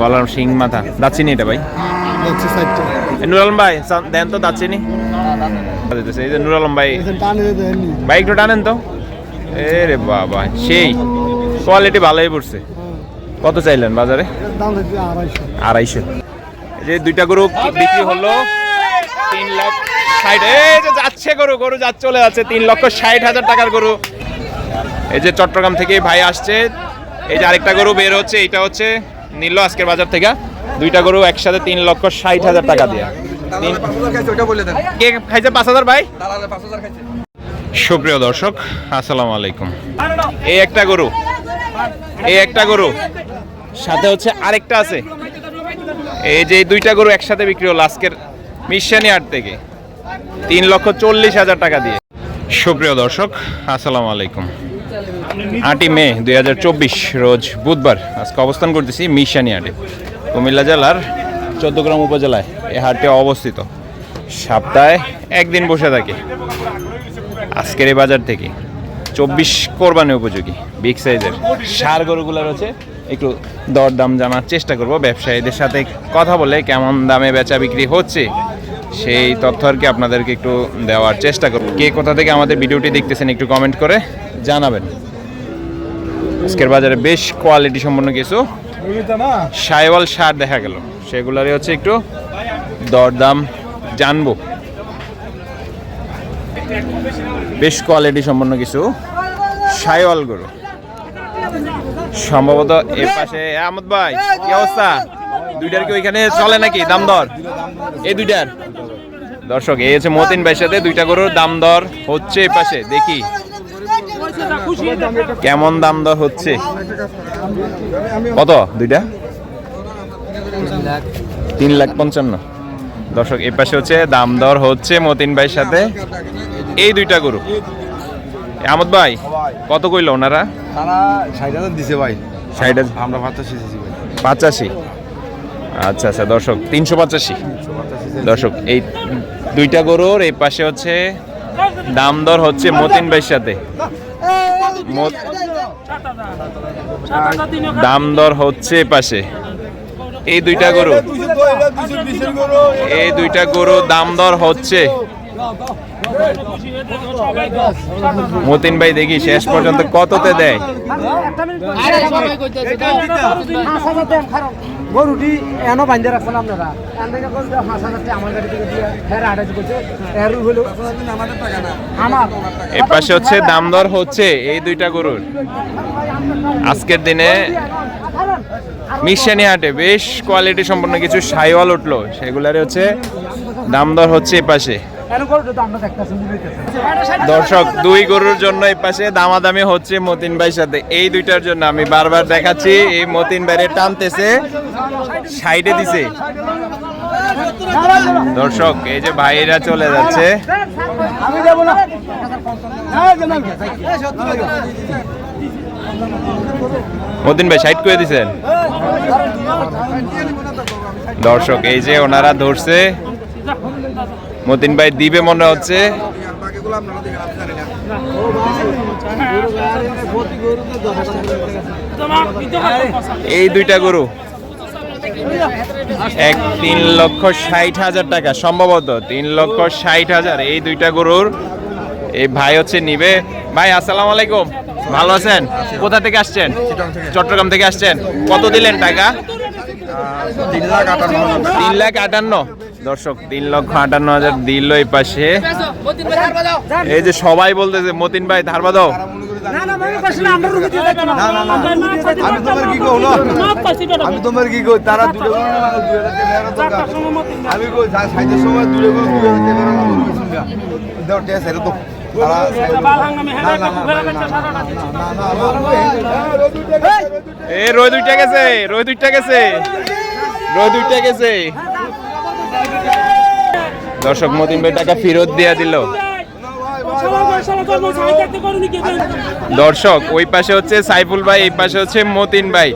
গলার শিং মাথা। দাচ্ছিনি এটা ভাই। নুর আলম ভাই দেন তো দাচ্ছিনি এই যে নুর আলম ভাই। ভাই টানেন তো। এ রে বাবা, সেই। কোয়ালিটি ভালোই পড়ছে। কত চাইলেন বাজারে? আড়াইশো। যে দুইটা গরু বিক্রি হলো। তিন লাখ ষাট। এই যে যাচ্ছে গরু গরু যাচ্ছে চলে যাচ্ছে। তিন লক্ষ ষাট হাজার টাকার গরু। এই যে চট্টগ্রাম থেকে ভাই আসছে। এই যে আরেকটা গরু বের হচ্ছে এটা হচ্ছে নিল আজকের বাজার থেকে। দুইটা গরু একসাথে তিন লক্ষ ষাট হাজার টাকা দিয়ে। তিন- কে খাইছে পাঁচ হাজার ভাই? সুপ্রিয় দর্শক আসসালামু আলাইকুম। এই একটা গরু। এই একটা গরু। সাথে হচ্ছে আরেকটা আছে। এই যে দুইটা গরু একসাথে বিক্রি হলো আজকের মিশানি হাট থেকে। তিন লক্ষ চল্লিশ হাজার টাকা দিয়ে। সুপ্রিয় দর্শক আসসালামু আলাইকুম। আটই মে দুই হাজার চব্বিশ, রোজ বুধবার আজকে অবস্থান করতেছি মিশানি হাটে। কুমিল্লা জেলার চৌদ্দগ্রাম উপজেলায় এই হাটটি অবস্থিত। সপ্তাহে একদিন বসে থাকে। আজকের এই বাজার থেকে চব্বিশ কোরবানি উপযোগী, বিগ সাইজের। সার গরুগুলো রয়েছে, একটু দরদাম জানার চেষ্টা করব। ব্যবসায়ীদের সাথে কথা বলে কেমন দামে বেচা বিক্রি হচ্ছে, সেই তথ্য আর কি আপনাদেরকে একটু দেওয়ার চেষ্টা করব। কে কোথা থেকে আমাদের ভিডিওটি দেখতেছেন একটু কমেন্ট করে। জানাবেন। আজকের বাজারে বেশ কোয়ালিটি সম্পন্ন কিছু। সাইওয়াল সার দেখা গেল। সেগুলারই হচ্ছে একটু দরদাম জানব। বেশ কোয়ালিটি সম্পন্ন কিছু সাইওয়াল গরু। সম্ভবত এর পাশে আহমদ ভাই, কি অবস্থা? দুইটার কি ওইখানে চলে নাকি দাম দর? এই দুইটার। দর্শক, এই হচ্ছে মতিন ভাইয়ের সাথে দুইটা গরুর দাম দর হচ্ছে এই পাশে, দেখি। কেমন দাম দর হচ্ছে? কত? দুইটা? তিন লাখ পঞ্চান্ন। দর্শক এই পাশে হচ্ছে দাম দর হচ্ছে মতিন ভাইয়ের সাথে। এই দুইটা গরু। আমদ ভাই কত কইল ওনারা? তারা ষাট হাজার দিছে ভাই। ষাট হাজার। আমরা পঁচাশি পঁচাশি? আচ্ছা আচ্ছা দর্শক তিনশো পঁচাশি। দর্শক এই দুইটা গরুর এই পাশে হচ্ছে দাম দর হচ্ছে মতিন ভাইয়ের সাথে। দাম দর হচ্ছে পাশে। এই দুইটা গরু। এই দুইটা গরু দাম দর হচ্ছে। মতিন ভাই দেখি শেষ পর্যন্ত কততে দেয়? গরুটি এনো বান্ধে রাখছেন আপনারা। এর পাশে হচ্ছে দাম দর হচ্ছে এই দুইটা গরুর। আজকের দিনে মিশানি হাটে বেশ কোয়ালিটি সম্পন্ন কিছু সাইওয়াল উঠল। সেগুলার হচ্ছে দাম দর হচ্ছে এই পাশে। দর্শক দুই গরুর জন্য এই পাশে দামাদামি হচ্ছে মতিন ভাইয়ের সাথে। এই দুইটার জন্য আমি বারবার দেখাচ্ছি এই মতিন ভাইরে টানতেছে সাইডে দিছে। দর্শক এই যে ভাইরা চলে যাচ্ছে। আমি যাব না। মতিন ভাই সাইড করে দিছেন। দর্শক এই যে ওনারা ধরছে মতিন ভাই দিবে মনে হচ্ছে। এই দুইটা গরু। এক তিন লক্ষ ষাট হাজার টাকা, সম্ভবত তিন লক্ষ ষাট হাজার এই দুইটা গরুর। এই ভাই হচ্ছে নিবে। ভাই, আসসালামু আলাইকুম। ভালো আছেন? কোথা থেকে আসছেন? চট্টগ্রাম থেকে আসছেন। কত দিলেন টাকা? তিন লাখ আটান্ন। দর্শক তিন লক্ষ আটান্ন হাজার দিল এই পাশে এই যে সবাই বলতেছে মতিন ভাই ধারবা দাও না না আমি পাশে না আমরা রুগী দিয়ে যাচ্ছি না না, না, না। আমি তোমার কি কই না আমি তোমার কি কই তারা দুটো গরু না দুই হাজার টাকা ফেরত দরকার আমি কই সাইজের সময় দুটো গরু দুই হাজার টাকা ফেরত গরু কিনছি না দাও টেস এর তো তারা না না না এ রই দুইটা গেছে রই দুইটা গেছে রই দুইটা গেছে দর্শক মতিন ভাই টাকা ফেরত দিয়া দিল। দর্শক, ওই পাশে হচ্ছে সাইফুল ভাই, এই পাশে হচ্ছে মতিন ভাই।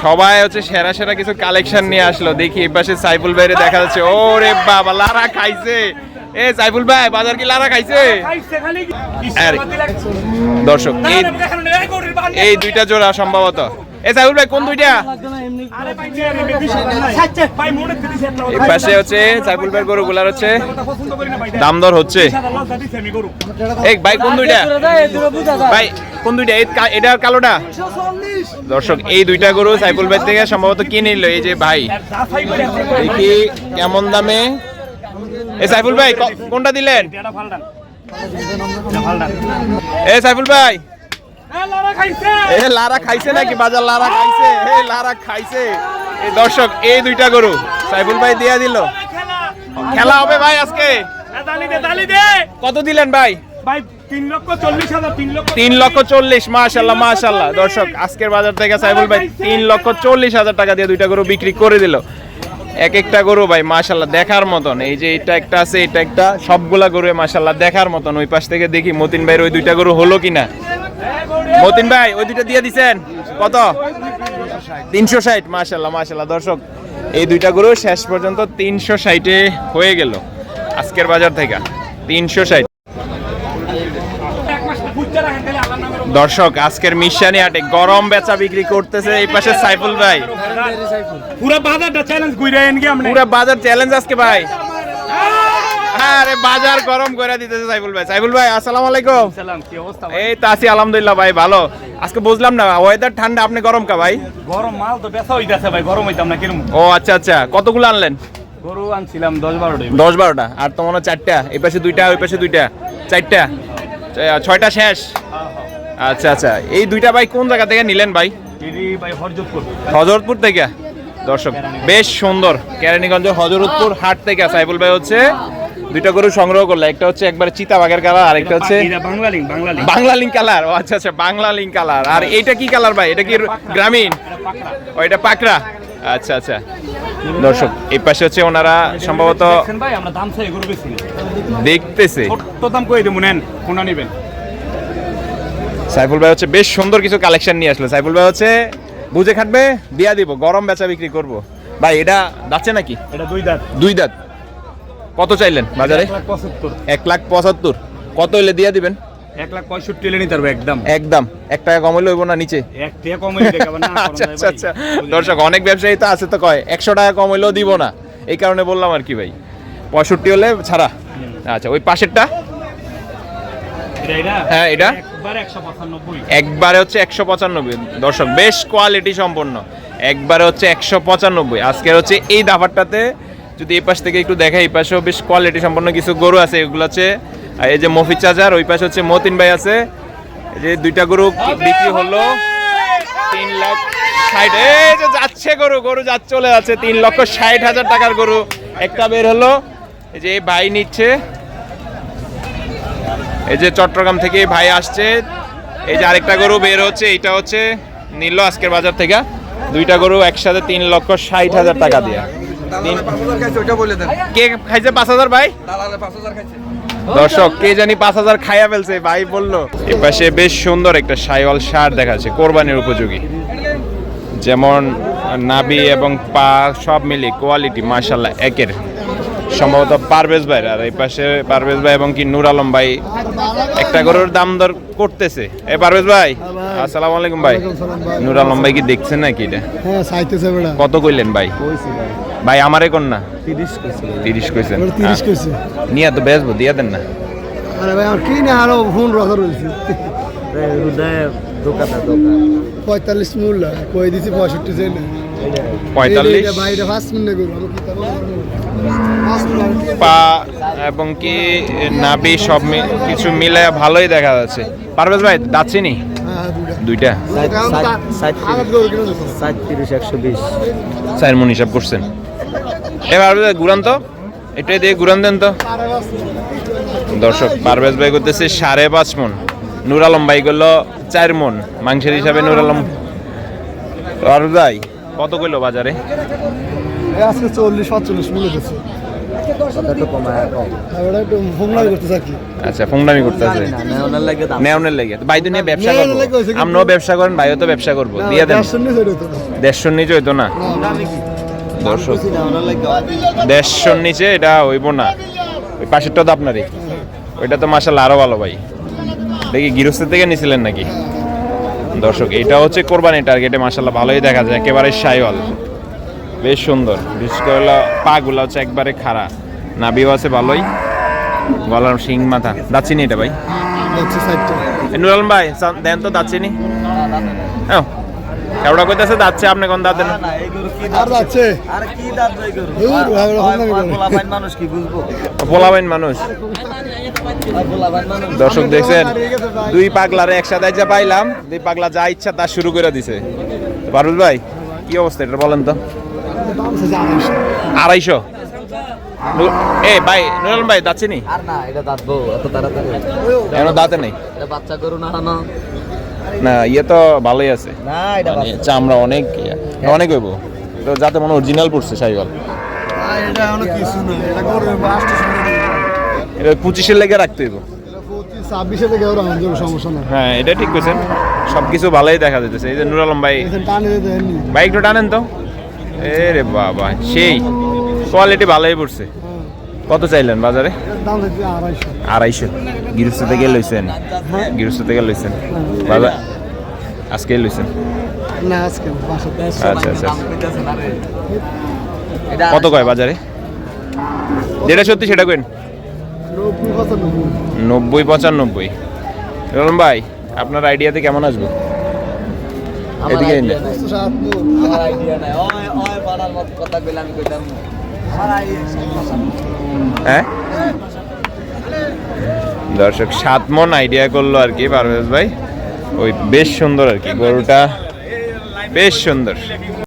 সবাই হচ্ছে সেরা সেরা কিছু কালেকশন নিয়ে আসলো। দেখি এই পাশে সাইফুল ভাইরে দেখা যাচ্ছে। ওরে বাবা, লারা খাইছে। এ সাইফুল ভাই, বাজার কি লারা খাইছে? দর্শক এই দুইটা জোড়া সম্ভবত। এ ভাই, কোন দুইটা? পাশে হচ্ছে ভাই গরুগুলার হচ্ছে দাম দর হচ্ছে। ভাই, কোন দুইটা? ভাই, কোন দুইটা? আর কালোটা? দর্শক, এই দুইটা গরু সাইফুল ভাই থেকে সম্ভবত কিনে নিল এই যে ভাই। দেখি কেমন দামে। এ সাইফুল ভাই কোনটা দিলেন? এ সাইফুল ভাই এ লারা খাইছে। নাকি? বাজার লারা খাইছে। এ লারা খাইছে। এই দর্শক এই দুইটা গরু সাইফুল ভাই দিয়া দিল। খেলা হবে ভাই আজকে। কত দিলেন ভাই? তিন লক্ষ চল্লিশ মাশাল্লাহ মাশাল্লাহ দর্শক আজকের বাজার থেকে ভাই তিন লক্ষ চল্লিশ হাজার টাকা দিয়ে দুইটা গরু বিক্রি করে দিল। এক একটা গরু ভাই মাশাল্লাহ দেখার মতন। এই যে এটা একটা আছে এটা একটা সবগুলা গরু মাশাল্লাহ দেখার মতন। ওই পাশ থেকে দেখি মতিন ভাইয়ের ওই দুইটা গরু হলো কিনা। মতিন ভাই ওই দুইটা দিয়ে দিছেন। কত? তিনশো ষাট মাশাল্লাহ মাশাল্লাহ দর্শক এই দুইটা গরু শেষ পর্যন্ত তিনশো ষাটে হয়ে গেল আজকের বাজার থেকে। তিনশো ষাট। দর্শক আজকের মিশানি আটে গরম বেচা বিক্রি করতেছে এই পাশে সাইফুল ভাই। পুরা বাজারটা চ্যালেঞ্জ পুরো বাজার চ্যালেঞ্জ আজকে ভাই। আরে বাজার গরম করে দিতেছে সাইফুল ভাই। সাইফুল ভাই আসসালামু আলাইকুম। সালাম কি অবস্থা এই তো আছি আলহামদুলিল্লাহ ভাই ভালো। আজকে বুঝলাম না ওয়েদার ঠান্ডা আপনি গরম কা ভাই? গরম মাল তো বেচা হইতাছে ভাই গরম হইতাম না কিরম? ও আচ্ছা আচ্ছা। কতগুলো আনলেন? গরু আনছিলাম দশ বারোটাই দশ বারোটা আর তো চারটা। এই পাশে দুইটা ওই পাশে দুইটা। চারটা। ছয়টা শেষ? আচ্ছা আচ্ছা। এই দুইটা ভাই কোন জায়গা থেকে নিলেন ভাই? ভাই হরজতপুর। হজরতপুর থেকে? দর্শক বেশ সুন্দর। কেরানীগঞ্জ হজরতপুর হাট থেকে সাইফুল ভাই হচ্ছে দুইটা গরু সংগ্রহ করল একটা হচ্ছে একবার চিতাবাগের কালার আর একটা হচ্ছে এটা বাঙালি বাঙালি বাংলা লিঙ্ক কালার ও আচ্ছা আচ্ছা বাংলা লিঙ্ক কালার আর এইটা কি কালার ভাই? এটা কি গ্রামীণ? ও এটা পাকড়া? আচ্ছা আচ্ছা। দর্শক এই পাশে হচ্ছে ওনারা সম্ভবত দেখতেছে। ছোট্ট দাম কই দেবো নেন কোনটা নেবেন? সাইফুল ভাই হচ্ছে বেশ সুন্দর কিছু কালেকশন নিয়ে আসলো। সাইফুল ভাই হচ্ছে বুঝে খাটবে দিয়া দিব গরম বেচা বিক্রি করব। ভাই এটা যাচ্ছে নাকি? এটা দুই দাঁত। দুই দাঁত। কত চাইলেন বাজারে? এক লাখ পঁচাত্তর। কত হইলে দিয়ে দিবেন? এক লাখ পঁয়ষট্টি এলে নিতে পারব একদম। একদম। এক টাকা কম হইলে হইব না নিচে? এক টাকা কম আচ্ছা আচ্ছা আচ্ছা। দর্শক অনেক ব্যবসায়ী তো আছে তো কয় একশো টাকা কম হইলেও দিব না। এই কারণে বললাম আর কি ভাই। পঁয়ষট্টি হলে ছাড়া। আচ্ছা ওই পাশেরটা? হ্যাঁ, এটা? একবার হচ্ছে একশো পঁচানব্বই। দর্শক বেশ কোয়ালিটি সম্পন্ন। একবারে হচ্ছে একশো পঁচানব্বই। আজকের হচ্ছে এই দাফারটাতে যদি এই পাশ থেকে একটু দেখা এই পাশেও বেশ কোয়ালিটি সম্পন্ন কিছু গরু আছে, এগুলো হচ্ছে এই যে মফিজ চাচার, ওই পাশে হচ্ছে মতিন ভাই আছে। যে দুইটা গরু বিক্রি হলো। তিন লাখ ষাট, এই যে যাচ্ছে গরু গরু যাচ্ছে চলে যাচ্ছে, তিন লক্ষ ষাট হাজার টাকার গরু। একটা বের হলো, এই যে ভাই নিচ্ছে। এই যে চট্টগ্রাম থেকে ভাই আসছে। এই যে আরেকটা গরু বের হচ্ছে, এইটা হচ্ছে নিল আজকের বাজার থেকে। দুইটা গরু একসাথে তিন লক্ষ ষাট হাজার টাকা দিয়ে। তিন- ওইটা বলে দেন। কে খাইছে পাঁচ হাজার ভাই? দালালে পাঁচ হাজার খাইছে। দর্শক কে জানি পাঁচ হাজার খাইয়া ফেলছে ভাই বলল। এ পাশে বেশ সুন্দর একটা সাইওয়াল সার দেখাচ্ছে কোরবানির উপযোগী। যেমন নাবি এবং পা সব মিলিয়ে কোয়ালিটি মাশাল্লাহ একের। সম্ভবত পারভেজ ভাই আর এই পাশে পারভেজ ভাই এবং কি নূর আলম ভাই। একটা গরুর দাম দর করতেছে। এ পারভেজ ভাই আসসালামু আলাইকুম ভাই। নূর আলম ভাই কি দেখছেন নাকি এটা? হ্যাঁ কত কইলেন ভাই। ভাই আমারে কোন না? তিরিশ কইছে। তিরিশ কইছেন তিরিশ কইছে। নিয়ে তো বেচবো দিয়ে দেন না। আরে ভাই আমার কি না আরও ফোন রাখা রয়েছে। পঁয়তাল্লিশ মূল্য কই দিছি পঁয়ষট্টি চাই না পঁয়তাল্লিশ? পা এবং কি নাবি সব কিছু মিলে ভালোই দেখা যাচ্ছে। পারভেজ ভাই দাচ্ছিনি হ্যাঁ দুইটা। দুইটা? চার মন হিসাব করছেন। এবার ঘুরান তো? এটাই দিয়ে ঘুরান দেন তো। দর্শক পারভেজ ভাই করতেছে সাড়ে পাঁচ মন। নুর আলম ভাই করল চার মন। মাংসের হিসাবে নুর আলম পারভেজ ভাই কত কইলো বাজারে? আজকে চল্লিশ পাঁচচল্লিশ মূল্য করতে থাকি আচ্ছা ফোনদামি করতেছে। নেওনের লেগে তো। ভাই তো নিয়ে ব্যবসা করব। আমরাও ব্যবসা করেন ভাইও তো ব্যবসা করব। দিয়ে দেন। দেড়শো নিয়ে চলে যেত নিচে হইতো না? দর্শক। দেড়শোর নিচে এটা হইব না। ওই পাশেরটা তো আপনারই। ওইটা তো মাসাল আরও ভালো ভাই। দেখি গৃহস্থের থেকে নিছিলেন নাকি? দর্শক এটা হচ্ছে কোরবানি টার্গেটে মাসাল্লাহ ভালোই দেখা যায়। একেবারে সাইওয়াল বেশ সুন্দর। বিশেষ করে পাগুলো হচ্ছে একবারে খাড়া। নাবিও আছে ভালোই। গলার শিং মাথা। দাচ্ছিনি এটা ভাই? নুরাল ভাই দেন তো দাচ্ছিনি। হ্যাঁ কেওড়া কইতাছে দাচ্ছে আপনি কোন দাঁত দেন? আর যাচ্ছে আর কি দাঁত এই গরু ধুর, ভাই, গরু। পোলাপাইন মানুষ কি বুঝব? পোলাবেন মানুষ। দর্শক দেখছেন দুই পাগলারে একসাথে যা পাইলাম দুই পাগলা যা ইচ্ছা তা শুরু করে দিছে। পারুল ভাই কি অবস্থা এটা বলেন তো? আড়াইশো। এ ভাই নুরাল ভাই দাচ্ছিনি আর না এটা দাঁত বউ এত তাড়াতাড়ি। দাঁতে নেই। বাচ্চা গরু না। না ইয়ে তো ভালোই আছে। না এটা মানে চামড়া অনেক ইয়ে, অনেক হইব। তো যাতে মনে অরিজিনাল পড়ছে সাইকেল। এটা পঁচিশের লেগে রাখতে হইব। ছাব্বিশে থেকে ওরা সমস্যা না হ্যাঁ এটা ঠিক কইছেন। সব কিছু ভালোই দেখা যেতেছে এই যে নুর আলম ভাই। একটু টানেন তো? এ রে বাবা সেই। কোয়ালিটি ভালোই পড়ছে। কত চাইলেন বাজারে? আড়াইশো। গৃহস্থ থেকে লইছেন? গৃহস্থ থেকে লইছেন? বাজার আজকে লইছেন? না আচ্ছা আচ্ছা। কত কয় বাজারে? যেটা সত্যি সেটা কেন নব্বই পঁচানব্বই। নব্বই পঁচানব্বই। রলম ভাই আপনার আইডিয়াতে কেমন আসব? এদিকে idea এনে। নাই। সাত আমার idea নাই। ওই- ওই পাড়ার কথা কইলে কইতাম। হ্যাঁ? দর্শক সাত মন আইডিয়া করল আর কি পারভেজ ভাই। ওই বেশ সুন্দর আর কি, গরুটা বেশ সুন্দর।